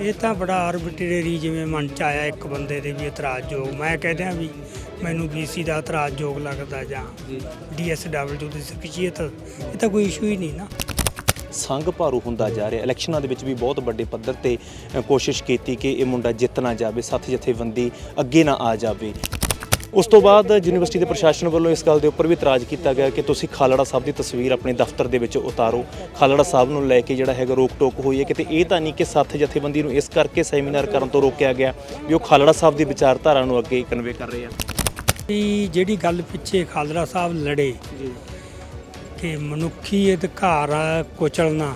ਇਹ ਤਾਂ ਬੜਾ ਆਰਬਿਟਰੀ ਜਿਵੇਂ ਮਨ ਚ ਆਇਆ ਇੱਕ ਬੰਦੇ ਦੇ ਵੀ ਇਤਰਾਜ਼ਯੋਗ। ਮੈਂ ਕਹਿੰਦਾ ਵੀ ਮੈਨੂੰ ਬੀਸੀ ਦਾ ਇਤਰਾਜ਼ਯੋਗ ਲੱਗਦਾ ਜਾਂ ਡੀਐਸਡਬਲਯੂ ਦੀ ਸ਼ਖਸੀਅਤ ਇਹ ਤਾਂ ਕੋਈ ਇਸ਼ੂ ਹੀ ਨਹੀਂ ਨਾ। ਸੰਘ ਭਾਰੂ ਹੁੰਦਾ ਜਾ ਰਿਹਾ। ਇਲੈਕਸ਼ਨਾਂ ਦੇ ਵਿੱਚ ਵੀ ਬਹੁਤ ਵੱਡੇ ਪੱਧਰ ਤੇ ਕੋਸ਼ਿਸ਼ ਕੀਤੀ ਕਿ ਇਹ ਮੁੰਡਾ ਜਿੱਤ ਨਾ ਜਾਵੇ ਸੱਤ ਜਥੇਬੰਦੀ ਅੱਗੇ ਨਾ ਆ ਜਾਵੇ। ਉਸ ਤੋਂ ਬਾਅਦ ਯੂਨੀਵਰਸਿਟੀ ਦੇ ਪ੍ਰਸ਼ਾਸਨ ਵੱਲੋਂ ਇਸ ਗੱਲ ਦੇ ਉੱਪਰ ਵੀ ਇਤਰਾਜ਼ ਕੀਤਾ ਗਿਆ ਕਿ ਤੁਸੀਂ ਖਾਲੜਾ ਸਾਹਿਬ ਦੀ ਤਸਵੀਰ ਆਪਣੇ ਦਫ਼ਤਰ ਦੇ ਵਿੱਚ ਉਤਾਰੋ। ਖਾਲੜਾ ਸਾਹਿਬ ਨੂੰ ਲੈ ਕੇ ਜਿਹੜਾ ਹੈਗਾ ਰੋਕ ਟੋਕ ਹੋਈ ਹੈ ਕਿਤੇ ਇਹ ਤਾਂ ਨਹੀਂ ਕਿ ਸੱਤ ਜਥੇਬੰਦੀ ਨੂੰ ਇਸ ਕਰਕੇ ਸੈਮੀਨਾਰ ਕਰਨ ਤੋਂ ਰੋਕਿਆ ਗਿਆ ਵੀ ਉਹ ਖਾਲੜਾ ਸਾਹਿਬ ਦੀ ਵਿਚਾਰਧਾਰਾ ਨੂੰ ਅੱਗੇ ਕਨਵੇ ਕਰ ਰਹੇ ਆ। ਜਿਹੜੀ ਗੱਲ ਪਿੱਛੇ ਖਾਲੜਾ ਸਾਹਿਬ ਲੜੇ ਕਿ ਮਨੁੱਖੀ ਅਧਿਕਾਰ ਕੁਚਲਣਾ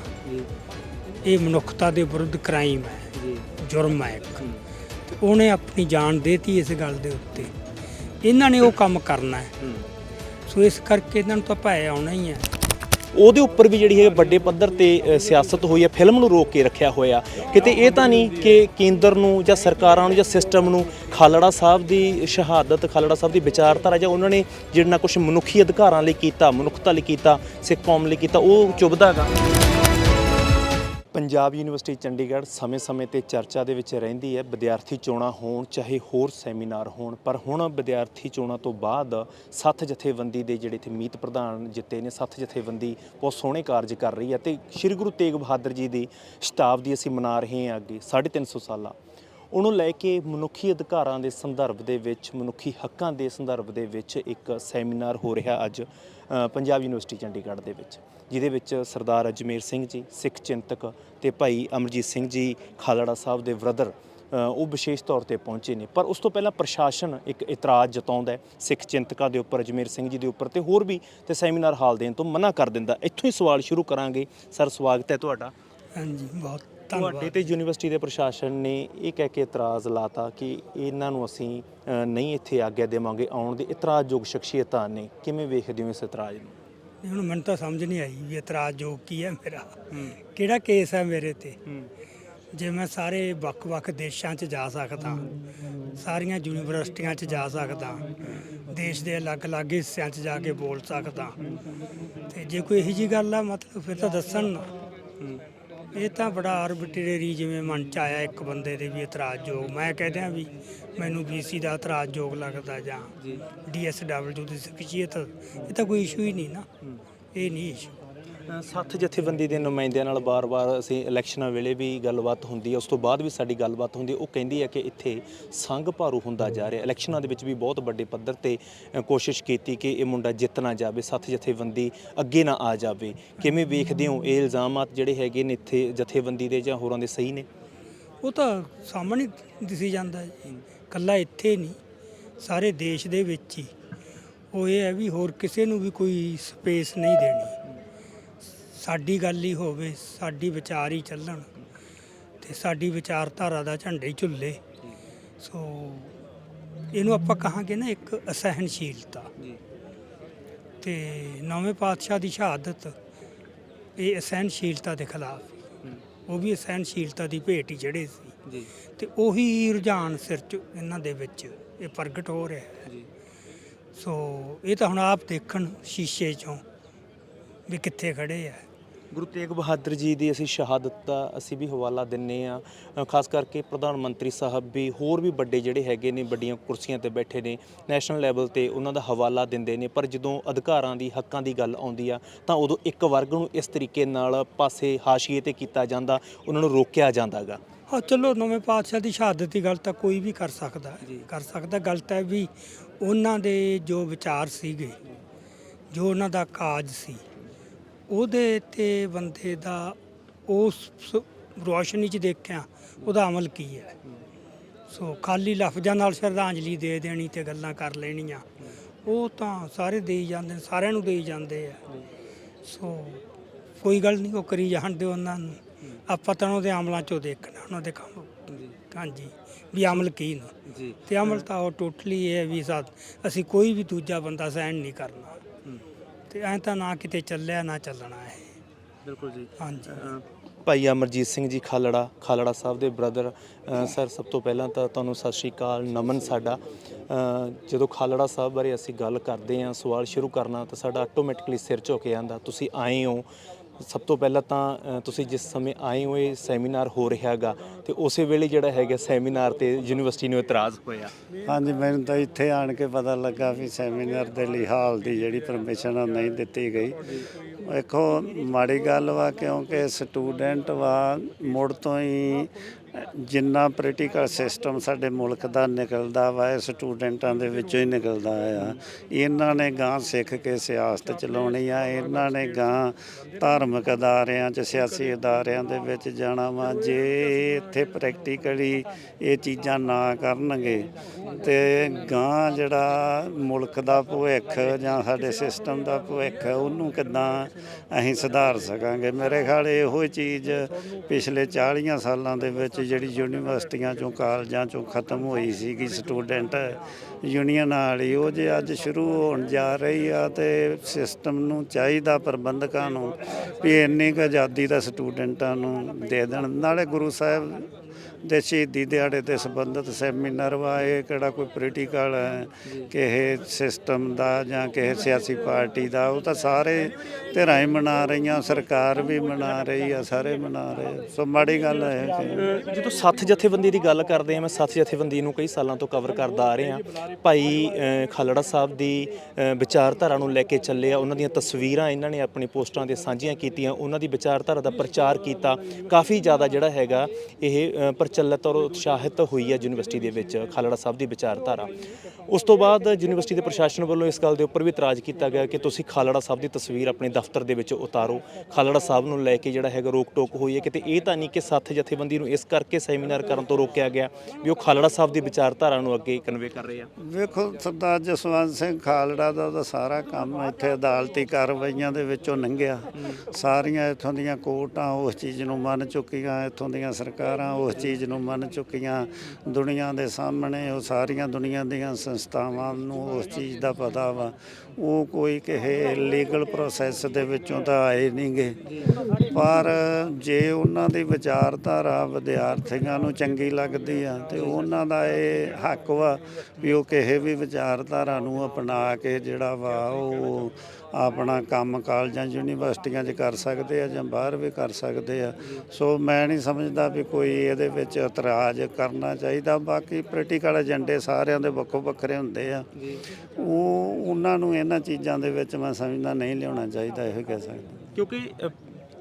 ਇਹ ਮਨੁੱਖਤਾ ਦੇ ਵਿਰੁੱਧ ਕ੍ਰਾਈਮ ਹੈ ਜੁਰਮ ਹੈ ਉਹਨੇ ਆਪਣੀ ਜਾਨ ਦੇਤੀ ਇਸ ਗੱਲ ਦੇ ਉੱਤੇ। ਇਹਨਾਂ ਨੇ ਉਹ ਕੰਮ ਕਰਨਾ ਹੈ। ਸੋ ਇਸ ਕਰਕੇ ਇਹਨਾਂ ਨੂੰ ਤਾਂ ਭੈ ਆਉਣਾ ਹੀ ਹੈ। ਉਹਦੇ ਉੱਪਰ ਵੀ ਜਿਹੜੀ ਹੈ ਵੱਡੇ ਪੱਧਰ ਤੇ ਅ, ਸਿਆਸਤ ਹੋਈ ਹੈ ਫਿਲਮ ਨੂੰ ਰੋਕ ਕੇ ਰੱਖਿਆ ਹੋਇਆ। ਕਿਤੇ ਇਹ ਤਾਂ ਨਹੀਂ ਕਿ ਕੇਂਦਰ ਨੂੰ ਜਾਂ ਸਰਕਾਰਾਂ ਨੂੰ ਜਾਂ ਸਿਸਟਮ ਨੂੰ ਖਾਲੜਾ ਸਾਹਿਬ ਦੀ ਸ਼ਹਾਦਤ ਖਾਲੜਾ ਸਾਹਿਬ ਦੀ ਵਿਚਾਰਧਾਰਾ ਜਾਂ ਉਹਨਾਂ ਨੇ ਜਿਹੜਾ ਕੁਝ ਮਨੁੱਖੀ ਅਧਿਕਾਰਾਂ ਲਈ ਕੀਤਾ ਮਨੁੱਖਤਾ ਲਈ ਕੀਤਾ ਸਿੱਖ ਕੌਮ ਲਈ ਕੀਤਾ ਉਹ ਚੁਭਦਾਗਾ ਪੰਜਾਬ ਯੂਨੀਵਰਸਿਟੀ ਚੰਡੀਗੜ੍ਹ ਸਮੇਂ-ਸਮੇਂ ਤੇ ਚਰਚਾ ਦੇ ਵਿੱਚ ਰਹਿੰਦੀ ਹੈ, ਵਿਦਿਆਰਥੀ ਚੋਣਾਂ ਹੋਣ ਚਾਹੇ ਹੋਰ ਸੈਮੀਨਾਰ ਹੋਣ, ਪਰ ਹੁਣ ਵਿਦਿਆਰਥੀ ਚੋਣਾਂ ਤੋਂ ਬਾਅਦ ਸੱਤ ਜਥੇਬੰਦੀ ਦੇ ਜਿਹੜੇ ਇੱਥੇ ਮੀਤ ਪ੍ਰਧਾਨ ਜਿੱਤੇ ਨੇ, ਸੱਤ ਜਥੇਬੰਦੀ ਬਹੁਤ ਸੋਹਣੇ ਕਾਰਜ ਕਰ ਰਹੀ ਹੈ ਤੇ ਸ੍ਰੀ ਗੁਰੂ ਤੇਗ ਬਹਾਦਰ ਜੀ ਦੀ ਸ਼ਤਾਬਦੀ ਅਸੀਂ ਮਨਾ ਰਹੇ ਹਾਂ ਅੱਗੇ 350 ਸਾਲਾਂ। ਉਹਨੂੰ ਲੈ ਕੇ ਮਨੁੱਖੀ ਅਧਿਕਾਰਾਂ ਦੇ ਸੰਦਰਭ ਦੇ ਵਿੱਚ, ਮਨੁੱਖੀ ਹੱਕਾਂ ਦੇ ਸੰਦਰਭ ਦੇ ਵਿੱਚ ਇੱਕ ਸੈਮੀਨਾਰ ਹੋ ਰਿਹਾ ਅੱਜ ਪੰਜਾਬ ਯੂਨੀਵਰਸਿਟੀ ਚੰਡੀਗੜ੍ਹ ਦੇ ਵਿੱਚ, ਜਿਹਦੇ ਵਿੱਚ ਸਰਦਾਰ ਅਜਮੇਰ ਸਿੰਘ ਜੀ, ਸਿੱਖ ਚਿੰਤਕ ਤੇ ਭਾਈ ਅਮਰਜੀਤ ਸਿੰਘ ਜੀ ਖਾਲੜਾ ਸਾਹਿਬ ਦੇ ਬ੍ਰਦਰ ਉਹ ਵਿਸ਼ੇਸ਼ ਤੌਰ ਤੇ ਪਹੁੰਚੇ ਨੇ। ਪਰ ਉਸ ਤੋਂ ਪਹਿਲਾਂ ਪ੍ਰਸ਼ਾਸਨ ਇੱਕ ਇਤਰਾਜ਼ ਜਤਾਉਂਦਾ ਸਿੱਖ ਚਿੰਤਕਾਂ ਦੇ ਉੱਪਰ, ਅਜਮੇਰ ਸਿੰਘ ਜੀ ਦੇ ਉੱਪਰ ਤੇ ਹੋਰ ਵੀ ਤੇ ਸੈਮੀਨਾਰ ਹਾਲ ਦੇਣ ਤੋਂ ਮਨਾ ਕਰ ਦਿੰਦਾ। ਇੱਥੋਂ ਹੀ ਸਵਾਲ ਸ਼ੁਰੂ ਕਰਾਂਗੇ। ਸਰ, ਸਵਾਗਤ ਹੈ ਤੁਹਾਡਾ। ਹਾਂਜੀ, ਬਹੁਤ ਤੁਹਾਡੇ ਤੇ ਯੂਨੀਵਰਸਿਟੀ ਦੇ ਪ੍ਰਸ਼ਾਸਨ ਨੇ ਇਹ ਕਹਿ ਕੇ ਇਤਰਾਜ਼ ਲਾਤਾ ਕਿ ਇਹਨਾਂ ਨੂੰ ਅਸੀਂ ਨਹੀਂ ਇੱਥੇ ਆਗਿਆ ਦੇਵਾਂਗੇ ਆਉਣ ਦੀ ਇਤਰਾਜ਼ਯੋਗ ਸ਼ਖਸੀਅਤਾਂ ਨੇ। ਕਿਵੇਂ ਵੇਖਦੇ ਹੋ ਇਸ ਇਤਰਾਜ਼ ਨੂੰ? ਹੁਣ ਮੈਨੂੰ ਤਾਂ ਸਮਝ ਨਹੀਂ ਆਈ ਵੀ ਇਤਰਾਜ਼ਯੋਗ ਕੀ ਹੈ ਮੇਰਾ। ਕਿਹੜਾ ਕੇਸ ਹੈ ਮੇਰੇ ਤੇ? ਜੇ ਮੈਂ ਸਾਰੇ ਵੱਖ-ਵੱਖ ਦੇਸ਼ਾਂ 'ਚ ਜਾ ਸਕਦਾ ਸਾਰੀਆਂ ਯੂਨੀਵਰਸਿਟੀਆਂ 'ਚ ਜਾ ਸਕਦਾ ਦੇਸ਼ ਦੇ ਅਲੱਗ-ਅਲੱਗ ਹਿੱਸਿਆਂ 'ਚ ਜਾ ਕੇ ਬੋਲ ਸਕਦਾ ਤੇ ਜੇ ਕੋਈ ਇਹੋ ਜੀ ਗੱਲ ਆ ਮਤਲਬ ਫਿਰ ਤਾਂ ਦੱਸਣ ਨਾ। ਇਹ ਤਾਂ ਬੜਾ ਆਰਬਿਟਰੀ ਜਿਵੇਂ ਮਨ ਚ ਆਇਆ ਇੱਕ ਬੰਦੇ ਦੇ ਵੀ ਇਤਰਾਜ਼ਯੋਗ। ਮੈਂ ਕਹਿੰਦਾ ਵੀ ਮੈਨੂੰ ਬੀਸੀ ਦਾ ਇਤਰਾਜ਼ਯੋਗ ਲੱਗਦਾ ਜਾਂ ਡੀਐਸਡਬਲਯੂ ਦੀ ਸ਼ਖਸੀਅਤ ਇਹ ਤਾਂ ਕੋਈ ਇਸ਼ੂ ਹੀ ਨਹੀਂ ਨਾ। ਇਹ ਨਹੀਂ ਇਸ਼ੂ ਸੱਤ ਜਥੇਬੰਦੀ ਦੇ ਨੁਮਾਇੰਦਿਆਂ ਨਾਲ ਬਾਰ-ਬਾਰ ਅਸੀਂ ਇਲੈਕਸ਼ਨਾਂ ਵੇਲੇ ਵੀ ਗੱਲਬਾਤ ਹੁੰਦੀ ਹੈ, ਉਸ ਤੋਂ ਬਾਅਦ ਵੀ ਸਾਡੀ ਗੱਲਬਾਤ ਹੁੰਦੀ ਉਹ ਕਹਿੰਦੀ ਹੈ ਕਿ ਇੱਥੇ ਸੰਘ ਭਾਰੂ ਹੁੰਦਾ ਜਾ ਰਿਹਾ। ਇਲੈਕਸ਼ਨਾਂ ਦੇ ਵਿੱਚ ਵੀ ਬਹੁਤ ਵੱਡੇ ਪੱਧਰ ਤੇ ਕੋਸ਼ਿਸ਼ ਕੀਤੀ ਕਿ ਇਹ ਮੁੰਡਾ ਜਿੱਤ ਨਾ ਜਾਵੇ, ਸੱਤ ਜਥੇਬੰਦੀ ਅੱਗੇ ਨਾ ਆ ਜਾਵੇ। ਕਿਵੇਂ ਵੇਖਦੇ ਹੋ ਇਹ ਇਲਜ਼ਾਮਾਤ ਜਿਹੜੇ ਹੈਗੇ ਨੇ ਇੱਥੇ ਜਥੇਬੰਦੀ ਦੇ ਜਾਂ ਹੋਰਾਂ ਦੇ ਸਹੀ ਨੇ? ਉਹ ਤਾਂ ਸਾਹਮਣੇ ਦਿਸੀ ਜਾਂਦਾ ਹੈ ਜੀ। ਕੱਲਾ ਇੱਥੇ ਨਹੀਂ, ਸਾਰੇ ਦੇਸ਼ ਦੇ ਵਿੱਚ ਹੀ। ਉਹ ਇਹ ਹੈ ਵੀ ਹੋਰ ਕਿਸੇ ਨੂੰ ਵੀ ਕੋਈ ਸਪੇਸ ਨਹੀਂ ਦੇਣੀ। ਸਾਡੀ ਗੱਲ ਹੀ ਹੋਵੇ ਸਾਡੀ ਵਿਚਾਰ ਹੀ ਚੱਲਣ ਤੇ ਸਾਡੀ ਵਿਚਾਰਧਾਰਾ ਦਾ ਝੰਡਾ ਹੀ ਝੁੱਲੇ। ਸੋ ਇਹਨੂੰ ਆਪਾਂ ਕਹਾਂਗੇ ਨਾ ਇੱਕ ਅਸਹਿਣਸ਼ੀਲਤਾ। ਤੇ ਨੌਵੇਂ ਪਾਤਸ਼ਾਹ ਦੀ ਸ਼ਹਾਦਤ ਇਹ ਅਸਹਿਣਸ਼ੀਲਤਾ ਦੇ ਖਿਲਾਫ। ਉਹ ਵੀ ਅਸਹਿਣਸ਼ੀਲਤਾ ਦੀ ਭੇਟ ਹੀ ਚੜੇ ਸੀ। ਜੀ। ਤੇ ਉਹੀ ਰੁਝਾਨ ਸਿਰ ਚ ਇਹਨਾਂ ਦੇ ਵਿੱਚ ਇਹ ਪ੍ਰਗਟ ਹੋ ਰਿਹਾ ਹੈ। ਜੀ। ਸੋ ਇਹ ਤਾਂ ਹੁਣ ਆਪ ਦੇਖਣ ਸ਼ੀਸ਼ੇ ਚੋਂ ਵੀ ਕਿੱਥੇ ਖੜੇ ਆ। ਗੁਰੂ ਤੇਗ ਬਹਾਦਰ ਜੀ ਦੀ ਅਸੀਂ ਸ਼ਹਾਦਤ ਦਾ ਅਸੀਂ ਵੀ ਹਵਾਲਾ ਦਿੰਨੇ ਆ। ਖਾਸ ਕਰਕੇ ਪ੍ਰਧਾਨ ਮੰਤਰੀ ਸਾਹਿਬ ਵੀ ਹੋਰ ਵੀ ਵੱਡੇ ਜਿਹੜੇ ਹੈਗੇ ਨੇ ਵੱਡੀਆਂ ਕੁਰਸੀਆਂ ਤੇ ਬੈਠੇ ਨੇ ਨੈਸ਼ਨਲ ਲੈਵਲ ਤੇ ਉਹਨਾਂ ਦਾ ਹਵਾਲਾ ਦਿੰਦੇ ਨੇ। ਪਰ ਜਦੋਂ ਅਧਿਕਾਰਾਂ ਦੀ ਹੱਕਾਂ ਦੀ ਗੱਲ ਆਉਂਦੀ ਆ ਤਾਂ ਉਦੋਂ ਇੱਕ ਵਰਗ ਨੂੰ ਇਸ ਤਰੀਕੇ ਨਾਲ ਪਾਸੇ ਹਾਸ਼ੀਏ ਤੇ ਕੀਤਾ ਜਾਂਦਾ ਉਹਨਾਂ ਨੂੰ ਰੋਕਿਆ ਜਾਂਦਾਗਾ। ਹਾਂ ਚਲੋ ਨਵੇਂ ਪਾਤਸ਼ਾਹ ਦੀ ਸ਼ਹਾਦਤ ਦੀ ਗੱਲ ਤਾਂ ਕੋਈ ਵੀ ਕਰ ਸਕਦਾ। ਕਰ ਸਕਦਾ ਗਲਤ ਹੈ ਵੀ ਉਹਨਾਂ ਦੇ ਜੋ ਵਿਚਾਰ ਸੀਗੇ ਜੋ ਉਹਨਾਂ ਦਾ ਕਾਜ ਸੀ ਉਹਦੇ ਤੇ ਬੰਦੇ ਦਾ ਉਸ ਰੋਸ਼ਨੀ 'ਚ ਦੇਖਿਆ ਉਹਦਾ ਅਮਲ ਕੀ ਹੈ? ਸੋ ਖਾਲੀ ਲਫ਼ਜ਼ਾਂ ਨਾਲ ਸ਼ਰਧਾਂਜਲੀ ਦੇ ਦੇਣੀ ਤੇ ਗੱਲਾਂ ਕਰ ਲੈਣੀਆਂ। ਉਹ ਤਾਂ ਸਾਰੇ ਦੇਈ ਜਾਂਦੇ ਨੇ ਸਾਰਿਆਂ ਨੂੰ ਦੇਈ ਜਾਂਦੇ ਆ। ਸੋ ਕੋਈ ਗੱਲ ਨਹੀਂ ਉਹ ਕਰੀ ਜਾਣ ਦਿਓ ਉਹਨਾਂ ਨੂੰ। ਆਪਾਂ ਤਾਂ ਉਹਦੇ ਅਮਲਾਂ ਚੋਂ ਦੇਖਣਾ ਉਹਨਾਂ ਦੇ ਕੰਮ। ਹਾਂਜੀ ਵੀ ਅਮਲ ਕੀ ਨੇ। ਤੇ ਅਮਲ ਤਾਂ ਉਹ ਟੋਟਲੀ ਇਹ ਹੈ ਵੀ ਸਾਥ ਅਸੀਂ ਕੋਈ ਵੀ ਦੂਜਾ ਬੰਦਾ ਸਹਿਣ ਨਹੀਂ ਕਰਨਾ। ਤੇ ਐਂ ਤਾਂ ਨਾ ਕਿਤੇ ਚੱਲਿਆ ਨਾ ਚੱਲਣਾ ਹੈ ਬਿਲਕੁਲ ਜੀ। ਹਾਂਜੀ। ਭਾਈ ਅਮਰਜੀਤ ਸਿੰਘ ਜੀ ਖਾਲੜਾ ਖਾਲੜਾ ਸਾਹਿਬ ਦੇ ਬ੍ਰਦਰ ਸਰ ਸਭ ਤੋਂ ਪਹਿਲਾਂ ਤਾਂ ਤੁਹਾਨੂੰ ਸਤਿ ਸ਼੍ਰੀ ਅਕਾਲ ਨਮਨ ਸਾਡਾ। ਅ, ਜਦੋਂ ਖਾਲੜਾ ਸਾਹਿਬ ਬਾਰੇ ਅਸੀਂ ਗੱਲ ਕਰਦੇ ਹਾਂ ਸਵਾਲ ਸ਼ੁਰੂ ਕਰਨਾ ਤਾਂ ਸਾਡਾ ਆਟੋਮੈਟਿਕਲੀ ਸਿਰ ਝੁਕ ਜਾਂਦਾ ਤੁਸੀਂ ਆਏ ਹੋ। ਸਭ ਤੋਂ ਪਹਿਲਾਂ ਤਾਂ ਤੁਸੀਂ ਜਿਸ ਸਮੇਂ ਆਏ ਹੋਏ ਸੈਮੀਨਾਰ ਹੋ ਰਿਹਾਗਾ ਤੇ ਉਸੇ ਵੇਲੇ ਜਿਹੜਾ ਹੈਗਾ ਸੈਮੀਨਾਰ ਤੇ ਯੂਨੀਵਰਸਿਟੀ ਨੂੰ ਇਤਰਾਜ਼ ਹੋਇਆ। ਹਾਂਜੀ, ਮੈਨੂੰ ਤਾਂ ਇੱਥੇ ਆਣ ਕੇ ਪਤਾ ਲੱਗਾ ਵੀ ਸੈਮੀਨਾਰ ਦੇ ਲਈ ਹਾਲ ਦੀ ਜਿਹੜੀ ਪਰਮਿਸ਼ਨ ਆ ਨਹੀਂ ਦਿੱਤੀ ਗਈ। ਦੇਖੋ, ਮਾੜੀ ਗੱਲ ਵਾ ਕਿਉਂਕਿ ਸਟੂਡੈਂਟ ਵਾ ਮੁੜ ਤੋਂ ਹੀ ਜਿੰਨਾ ਪੋਲੀਟੀਕਲ ਸਿਸਟਮ ਸਾਡੇ ਮੁਲਕ ਦਾ ਨਿਕਲਦਾ ਵਾ, ਇਹ ਸਟੂਡੈਂਟਾਂ ਦੇ ਵਿੱਚੋਂ ਹੀ ਨਿਕਲਦਾ ਆ। ਇਹਨਾਂ ਨੇ ਗਾਂ ਸਿੱਖ ਕੇ ਸਿਆਸਤ ਚਲਾਉਣੀ ਆ, ਇਹਨਾਂ ਨੇ ਗਾਂ ਧਾਰਮਿਕ ਅਦਾਰਿਆਂ 'ਚ, ਸਿਆਸੀ ਅਦਾਰਿਆਂ ਦੇ ਵਿੱਚ ਜਾਣਾ ਵਾ, ਜੇ ਇੱਥੇ ਪ੍ਰੈਕਟੀਕਲੀ ਇਹ ਚੀਜ਼ਾਂ ਨਾ ਕਰਨਗੇ, ਤੇ ਗਾਂ ਜਿਹੜਾ ਮੁਲਕ ਦਾ ਭਵਿੱਖ ਜਾਂ ਸਾਡੇ ਸਿਸਟਮ ਦਾ ਭਵਿੱਖ, ਉਹਨੂੰ ਕਿੱਦਾਂ ਅਸੀਂ ਸੁਧਾਰ ਸਕਾਂਗੇ? ਮੇਰੇ ਖਿਆਲ ਇਹੋ ਹੀ ਚੀਜ਼ ਪਿਛਲੇ 40 ਸਾਲਾਂ ਦੇ ਵਿੱਚ ਜਿਹੜੀ ਯੂਨੀਵਰਸਿਟੀਆਂ ਚੋਂ ਕਾਲਜਾਂ ਚੋਂ ਖਤਮ ਹੋਈ ਸੀਗੀ ਸਟੂਡੈਂਟ ਯੂਨੀਅਨ ਵਾਲੀ, ਉਹ ਜੇ ਅੱਜ ਸ਼ੁਰੂ ਹੋਣ ਜਾ ਰਹੀ ਆ ਤੇ ਸਿਸਟਮ ਨੂੰ ਚਾਹੀਦਾ ਪ੍ਰਬੰਧਕਾਂ ਨੂੰ ਵੀ ਇੰਨੀ ਕੁ ਆਜ਼ਾਦੀ ਦਾ ਸਟੂਡੈਂਟਾਂ ਨੂੰ ਦੇ ਦੇਣ। ਨਾਲੇ ਗੁਰੂ ਸਾਹਿਬ ਦੇ ਸ਼ਹੀਦੀ ਦਿਹਾੜੇ ਤੇ ਸੰਬੰਧਿਤ ਸੈਮੀਨਾਰ ਵਾ ਇਹ ਕਿਹੜਾ ਕੋਈ ਪੋਲੀਟੀਕਲ ਹੈ? ਕਿਸੇ ਸਿਸਟਮ ਦਾ ਜਾਂ ਕਿਸੇ ਸਿਆਸੀ ਪਾਰਟੀ ਦਾ? ਉਹ ਤਾਂ ਸਾਰੇ ਧਿਰਾਂ ਹੀ ਮਨਾ ਰਹੀਆਂ ਸਰਕਾਰ ਵੀ ਮਨਾ ਰਹੀ ਆ ਸਾਰੇ ਮਨਾ ਰਹੇ ਸੋ ਮਾੜੀ ਗੱਲ ਹੈ ਕਿ ਜਦੋਂ ਸੱਥ ਜਥੇਬੰਦੀ ਦੀ ਗੱਲ ਕਰਦੇ ਆ ਮੈਂ ਸੱਥ ਜਥੇਬੰਦੀ ਨੂੰ ਕਈ ਸਾਲਾਂ ਤੋਂ ਕਵਰ ਕਰਦਾ ਆ ਰਿਹਾ। ਭਾਈ ਅ, ਖਾਲੜਾ ਸਾਹਿਬ ਦੀ ਅ, ਵਿਚਾਰਧਾਰਾ ਨੂੰ ਲੈ ਕੇ ਚੱਲੇ ਆ ਉਹਨਾਂ ਦੀਆਂ ਤਸਵੀਰਾਂ ਇਹਨਾਂ ਨੇ ਆਪਣੀ ਪੋਸਟਾਂ ਤੇ ਸਾਂਝੀਆਂ ਕੀਤੀਆਂ ਉਹਨਾਂ ਦੀ ਵਿਚਾਰਧਾਰਾ ਦਾ ਪ੍ਰਚਾਰ ਕੀਤਾ। ਕਾਫੀ ਜ਼ਿਆਦਾ ਜਿਹੜਾ ਹੈਗਾ ਇਹ ਅ, ਪ੍ਰਚਲਿਤ ਔਰ ਉਤਸ਼ਾਹਿਤ ਹੋਈ ਹੈ ਯੂਨੀਵਰਸਿਟੀ ਦੇ ਵਿੱਚ, ਖਾਲੜਾ ਸਾਹਿਬ ਦੀ ਵਿਚਾਰਧਾਰਾ। ਉਸ ਤੋਂ ਬਾਅਦ ਯੂਨੀਵਰਸਿਟੀ ਦੇ ਪ੍ਰਸ਼ਾਸਨ ਵੱਲੋਂ ਇਸ ਗੱਲ ਦੇ ਉੱਪਰ ਵੀ ਇਤਰਾਜ਼ ਕੀਤਾ ਗਿਆ ਕਿ ਤੁਸੀਂ ਖਾਲੜਾ ਸਾਹਿਬ ਦੀ ਤਸਵੀਰ ਆਪਣੇ ਦਫ਼ਤਰ ਦੇ ਵਿੱਚ ਉਤਾਰੋ। ਖਾਲੜਾ ਸਾਹਿਬ ਨੂੰ ਲੈ ਕੇ ਜਿਹੜਾ ਹੈਗਾ ਰੋਕ ਟੋਕ ਹੋਈ ਹੈ ਕਿਤੇ ਇਹ ਤਾਂ ਨਹੀਂ ਕਿ ਸੱਥ ਜਥੇਬੰਦੀ ਨੂੰ ਇਸ ਕਰਕੇ ਸੈਮੀਨਾਰ ਕਰਨ ਤੋਂ ਰੋਕਿਆ ਗਿਆ ਵੀ ਉਹ ਖਾਲੜਾ ਸਾਹਿਬ ਦੀ ਵਿਚਾਰਧਾਰਾ ਨੂੰ ਅੱਗੇ ਕਨਵੇ ਕਰ ਰਹੇ ਆ। ਵੇਖੋ, ਸਰਦਾਰ ਜਸਵੰਤ ਸਿੰਘ ਖਾਲੜਾ ਦਾ ਉਹਦਾ ਸਾਰਾ ਕੰਮ ਇੱਥੇ ਅਦਾਲਤੀ ਕਾਰਵਾਈਆਂ ਦੇ ਵਿੱਚੋਂ ਲੰਘਿਆ। ਸਾਰੀਆਂ ਇੱਥੋਂ ਦੀਆਂ ਕੋਰਟਾਂ ਉਸ ਚੀਜ਼ ਨੂੰ ਮੰਨ ਚੁੱਕੀਆਂ, ਇੱਥੋਂ ਦੀਆਂ ਸਰਕਾਰਾਂ ਉਸ ਚੀਜ਼ ਚੀਜ਼ ਨੂੰ ਮੰਨ ਚੁੱਕੀਆਂ ਦੁਨੀਆ ਦੇ ਸਾਹਮਣੇ, ਉਹ ਸਾਰੀਆਂ ਦੁਨੀਆ ਦੀਆਂ ਸੰਸਥਾਵਾਂ ਨੂੰ ਉਸ ਚੀਜ਼ ਦਾ ਪਤਾ ਵਾ। ਉਹ ਕੋਈ ਕਿਸੇ ਲੀਗਲ ਪ੍ਰੋਸੈਸ ਦੇ ਵਿੱਚੋਂ ਤਾਂ ਆਏ ਨਹੀਂਗੇ। ਪਰ ਜੇ ਉਹਨਾਂ ਦੀ ਵਿਚਾਰਧਾਰਾ ਵਿਦਿਆਰਥੀਆਂ ਨੂੰ ਚੰਗੀ ਲੱਗਦੀ ਆ, ਤੇ ਉਹਨਾਂ ਦਾ ਇਹ ਹੱਕ ਵਾ ਵੀ ਉਹ ਕਿਸੇ ਵੀ ਵਿਚਾਰਧਾਰਾ ਨੂੰ ਅਪਣਾ ਕੇ ਜਿਹੜਾ ਵਾ ਉਹ ਆਪਣਾ ਕੰਮ ਕਾਲਜਾਂ, ਯੂਨੀਵਰਸਿਟੀਆਂ 'ਚ ਕਰ ਸਕਦੇ ਆ ਜਾਂ ਬਾਹਰ ਵੀ ਕਰ ਸਕਦੇ ਆ। ਸੋ ਮੈਂ ਨਹੀਂ ਸਮਝਦਾ ਵੀ ਕੋਈ ਇਹਦੇ ਵਿੱਚ ਇਤਰਾਜ਼ ਕਰਨਾ ਚਾਹੀਦਾ। ਬਾਕੀ ਪੋਲੀਟੀਕਲ ਏਜੰਡੇ ਸਾਰਿਆਂ ਦੇ ਵੱਖੋ ਵੱਖਰੇ ਹੁੰਦੇ ਆ। ਉਹ ਉਹਨਾਂ ਨੂੰ ਇਹਨਾਂ ਚੀਜ਼ਾਂ ਦੇ ਵਿੱਚ ਮੈਂ ਸਮਝਦਾ ਨਹੀਂ ਲਿਆਉਣਾ ਚਾਹੀਦਾ ਇਹੋ ਕਹਿ ਸਕਦਾ। ਕਿਉਂਕਿ ਅ,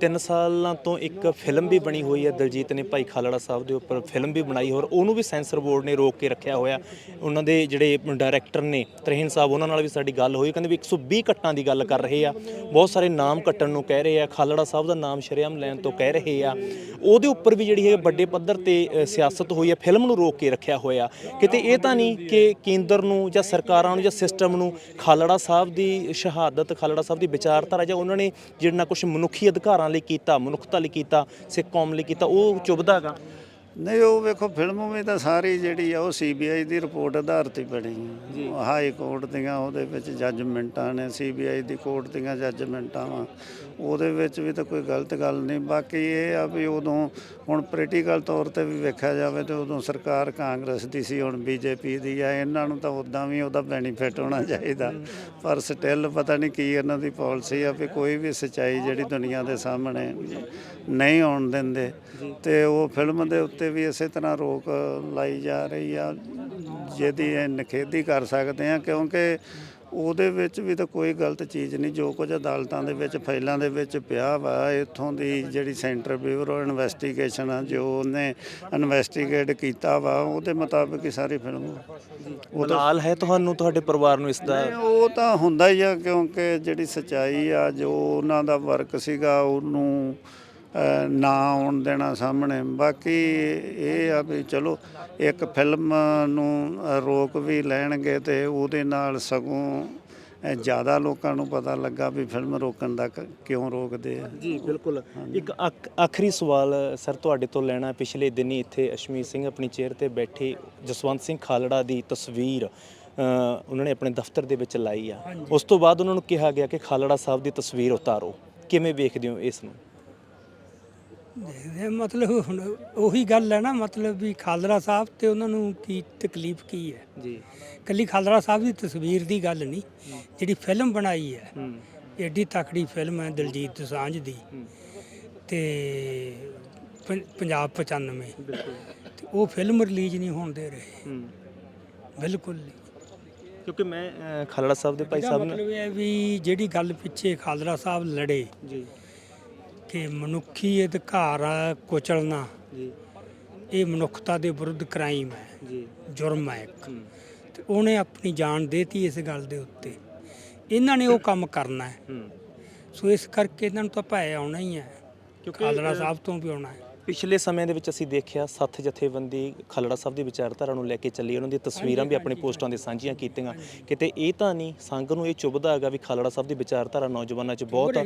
ਤਿੰਨ ਸਾਲਾਂ ਤੋਂ ਇੱਕ ਫਿਲਮ ਵੀ ਬਣੀ ਹੋਈ ਹੈ ਦਲਜੀਤ ਨੇ ਭਾਈ ਖਾਲੜਾ ਸਾਹਿਬ ਦੇ ਉੱਪਰ ਫਿਲਮ ਵੀ ਬਣਾਈ ਹੋਰ ਉਹਨੂੰ ਵੀ ਸੈਂਸਰ ਬੋਰਡ ਨੇ ਰੋਕ ਕੇ ਰੱਖਿਆ ਹੋਇਆ। ਉਹਨਾਂ ਦੇ ਜਿਹੜੇ ਡਾਇਰੈਕਟਰ ਨੇ ਤਰਹੀਨ ਸਾਹਿਬ, ਉਹਨਾਂ ਨਾਲ ਵੀ ਸਾਡੀ ਗੱਲ ਹੋਈ। ਕਹਿੰਦੇ ਵੀ 120 ਕੱਟਾਂ ਦੀ ਗੱਲ ਕਰ ਰਹੇ ਆ। ਬਹੁਤ ਸਾਰੇ ਨਾਮ ਕੱਟਣ ਨੂੰ ਕਹਿ ਰਹੇ ਆ। ਖਾਲੜਾ ਸਾਹਿਬ ਦਾ ਨਾਮ ਸ਼ਰੇਆਮ ਲੈਣ ਤੋਂ ਕਹਿ ਰਹੇ ਆ। ਉਹਦੇ ਉੱਪਰ ਵੀ ਜਿਹੜੀ ਹੈ ਵੱਡੇ ਪੱਧਰ ਤੇ ਸਿਆਸਤ ਹੋਈ ਹੈ। ਫਿਲਮ ਨੂੰ ਰੋਕ ਕੇ ਰੱਖਿਆ ਹੋਇਆ। ਕਿਤੇ ਇਹ ਤਾਂ ਨਹੀਂ ਕਿ ਕੇਂਦਰ ਨੂੰ ਜਾਂ ਸਰਕਾਰਾਂ ਨੂੰ ਜਾਂ ਸਿਸਟਮ ਨੂੰ ਖਾਲੜਾ ਸਾਹਿਬ ਦੀ ਸ਼ਹਾਦਤ, ਖਾਲੜਾ ਸਾਹਿਬ ਦੀ ਵਿਚਾਰਧਾਰਾ ਜਾਂ ਉਹਨਾਂ ਨੇ ਜਿਹੜਾ ਕੁਝ ਮਨੁੱਖੀ ਅਧਿਕਾਰਾਂ ਲਈ ਕੀਤਾ ਮਨੁੱਖਤਾ ਲਈ ਕੀਤਾ ਸਿੱਖ ਕੌਮ ਲਈ ਕੀਤਾ ਉਹ ਚੁਭਦਾਗਾ ਨਹੀਂ ਉਹ ਵੇਖੋ ਫਿਲਮ ਵੀ ਤਾਂ ਸਾਰੀ ਜਿਹੜੀ ਆ ਉਹ ਸੀਬੀਆਈ ਦੀ ਰਿਪੋਰਟ ਆਧਾਰਿਤ ਹੀ ਬਣੀ ਹੈ ਹਾਈ ਕੋਰਟ ਦੀਆਂ ਉਹਦੇ ਵਿੱਚ ਜੱਜਮੈਂਟਾਂ ਨੇ ਸੀਬੀਆਈ ਦੀ ਕੋਰਟ ਦੀਆਂ ਜੱਜਮੈਂਟਾਂ ਵਾ। ਉਹਦੇ ਵਿੱਚ ਵੀ ਤਾਂ ਕੋਈ ਗਲਤ ਗੱਲ ਨਹੀਂ। ਬਾਕੀ ਇਹ ਆ ਵੀ ਉਦੋਂ ਹੁਣ ਪੋਲੀਟੀਕਲ ਤੌਰ ਤੇ ਵੀ ਵੇਖਿਆ ਜਾਵੇ ਤੇ ਉਦੋਂ ਸਰਕਾਰ ਕਾਂਗਰਸ ਦੀ ਸੀ ਹੁਣ ਬੀਜੇਪੀ ਦੀ ਆ ਇਹਨਾਂ ਨੂੰ ਤਾਂ ਉਦਾਂ ਵੀ ਉਹਦਾ ਬੈਨੀਫਿਟ ਹੋਣਾ ਚਾਹੀਦਾ। ਪਰ ਸਟਿਲ ਪਤਾ ਨਹੀਂ ਕੀ ਇਹਨਾਂ ਦੀ ਪਾਲਿਸੀ ਆ ਵੀ ਕੋਈ ਵੀ ਸਚਾਈ ਜਿਹੜੀ ਦੁਨੀਆ ਦੇ ਸਾਹਮਣੇ ਨਹੀਂ ਆਉਣ ਦਿੰਦੇ। ਤੇ ਉਹ ਫਿਲਮ ਦੇ ਉੱਤੇ ਵੀ ਇਸੇ ਤਰ੍ਹਾਂ ਰੋਕ ਲਾਈ ਜਾ ਰਹੀ ਆ ਜਿਹਦੀ ਇਹ ਨਖੇਦੀ ਕਰ ਸਕਦੇ ਆ ਕਿਉਂਕਿ ਉਹਦੇ ਵਿੱਚ ਵੀ ਤਾਂ ਕੋਈ ਗਲਤ ਚੀਜ਼ ਨਹੀਂ ਜੋ ਕੁਝ ਅਦਾਲਤਾਂ ਦੇ ਵਿੱਚ ਫਾਈਲਾਂ ਦੇ ਵਿੱਚ ਪਿਆ ਵਾ ਇੱਥੋਂ ਦੀ ਜਿਹੜੀ ਸੈਂਟਰ ਬਿਊਰੋ ਇਨਵੈਸਟੀਗੇਸ਼ਨ ਆ ਜੋ ਉਹਨੇ ਇਨਵੈਸਟੀਗੇਟ ਕੀਤਾ ਵਾ ਉਹਦੇ ਮੁਤਾਬਕ ਹੀ ਸਾਰੀ ਫਿਲਮ ਉਹ ਨਾਲ ਹੈ ਤੁਹਾਨੂੰ ਤੁਹਾਡੇ ਪਰਿਵਾਰ ਨੂੰ ਇਸ ਦਾ? ਉਹ ਤਾਂ ਹੁੰਦਾ ਹੀ ਆ ਕਿਉਂਕਿ ਜਿਹੜੀ ਸਚਾਈ ਆ ਜੋ ਉਹਨਾਂ ਦਾ ਵਰਕ ਸੀਗਾ ਉਹਨੂੰ ਨਾ ਆਉਣ ਦੇਣਾ ਸਾਹਮਣੇ। ਬਾਕੀ ਇਹ ਆ ਵੀ ਚਲੋ ਇੱਕ ਫਿਲਮ ਨੂੰ ਰੋਕ ਵੀ ਲੈਣਗੇ ਤੇ ਉਹਦੇ ਨਾਲ ਸਗੋਂ ਜ਼ਿਆਦਾ ਲੋਕਾਂ ਨੂੰ ਪਤਾ ਲੱਗਾ ਵੀ ਫਿਲਮ ਰੋਕਣ ਦਾ ਕਿਉਂ ਰੋਕਦੇ ਆ। ਜੀ ਬਿਲਕੁਲ। ਇੱਕ ਆਖ- ਆਖਰੀ ਸਵਾਲ ਸਰ ਤੁਹਾਡੇ ਤੋਂ ਲੈਣਾ ਪਿਛਲੇ ਦਿਨੀ ਇੱਥੇ ਅਸ਼ਮੀਤ ਸਿੰਘ ਆਪਣੀ ਚੇਅਰ ਤੇ ਬੈਠੇ ਜਸਵੰਤ ਸਿੰਘ ਖਾਲੜਾ ਦੀ ਤਸਵੀਰ ਉਹਨਾਂ ਨੇ ਆਪਣੇ ਦਫ਼ਤਰ ਦੇ ਵਿੱਚ ਲਾਈ ਆ। ਉਸ ਤੋਂ ਬਾਅਦ ਉਹਨਾਂ ਨੂੰ ਕਿਹਾ ਗਿਆ ਕਿ ਖਾਲੜਾ ਸਾਹਿਬ ਦੀ ਤਸਵੀਰ ਉਤਾਰੋ। ਕਿਵੇਂ ਵੇਖਦੇ ਹੋ ਇਸ ਨੂੰ? ਦੇਖਦੇ ਹਾਂ, ਮਤਲਬ ਹੁਣ ਉਹੀ ਗੱਲ ਹੈ ਨਾ ਮਤਲਬ ਵੀ ਖਾਲੜਾ ਸਾਹਿਬ ਤੇ ਉਹਨਾਂ ਨੂੰ ਕੀ ਤਕਲੀਫ ਕੀ ਹੈ? ਜੀ। ਕੱਲੀ ਖਾਲੜਾ ਸਾਹਿਬ ਦੀ ਤਸਵੀਰ ਦੀ ਗੱਲ ਨਹੀਂ ਜਿਹੜੀ ਫਿਲਮ ਬਣਾਈ ਹੈ। ਹੂੰ। ਐਡੀ ਤਕੜੀ ਫਿਲਮ ਹੈ ਦਿਲਜੀਤ ਦੋਸਾਂਝ ਦੀ। ਤੇ ਪੰ- ਪੰਜਾਬ 95 ਬਿਲਕੁਲ। ਤੇ ਉਹ ਫਿਲਮ ਰਿਲੀਜ਼ ਨਹੀਂ ਹੋਣ ਦੇ ਰਹੇ। ਹੂੰ। ਬਿਲਕੁਲ ਨਹੀਂ। ਕਿਉਂਕਿ ਮੈਂ ਅ, ਖਾਲੜਾ ਸਾਹਿਬ ਦੇ ਭਾਈ ਇਹਦਾ ਸਾਹਿਬ ਨਾਲ ਮਤਲਬ ਇਹ ਹੈ ਵੀ ਜਿਹੜੀ ਗੱਲ ਪਿੱਛੇ ਖਾਲੜਾ ਸਾਹਿਬ ਲੜੇ ਜੀ। ਕਿ ਮਨੁੱਖੀ ਅਧਿਕਾਰ ਕੁਚਲਣਾ ਜੀ। ਇਹ ਮਨੁੱਖਤਾ ਦੇ ਵਿਰੁੱਧ ਕ੍ਰਾਈਮ ਹੈ। ਜੀ। ਜੁਰਮ ਹੈ ਇੱਕ। ਤੇ ਉਹਨੇ ਆਪਣੀ ਜਾਨ ਦੇਤੀ ਇਸ ਗੱਲ ਦੇ ਉੱਤੇ। ਇਹਨਾਂ ਨੇ ਉਹ ਕੰਮ ਕਰਨਾ ਹੈ। ਸੋ ਇਸ ਕਰਕੇ ਇਹਨਾਂ ਨੂੰ ਤਾਂ ਭੈ ਆਉਣਾ ਹੀ ਹੈ। ਕਿਉਂਕਿ, ਖਾਲੜਾ ਸਾਹਿਬ ਤੋਂ ਵੀ ਆਉਣਾ ਹੈ। ਪਿਛਲੇ ਸਮੇਂ ਦੇ ਵਿੱਚ ਅਸੀਂ ਦੇਖਿਆ ਸੱਥ ਜਥੇਬੰਦੀ ਖਾਲੜਾ ਸਾਹਿਬ ਦੀ ਵਿਚਾਰਧਾਰਾ ਨੂੰ ਲੈ ਕੇ ਚੱਲੀ ਉਹਨਾਂ ਦੀਆਂ ਤਸਵੀਰਾਂ ਵੀ ਆਪਣੇ ਪੋਸਟਾਂ ਦੇ ਸਾਂਝੀਆਂ ਕੀਤੀਆਂ। ਕਿਤੇ ਇਹ ਤਾਂ ਨਹੀਂ ਸੰਘ ਨੂੰ ਇਹ ਚੁਭਦਾ ਹੈਗਾ ਵੀ ਖਾਲੜਾ ਸਾਹਿਬ ਦੀ ਵਿਚਾਰਧਾਰਾ ਨੌਜਵਾਨਾਂ 'ਚ ਬਹੁਤ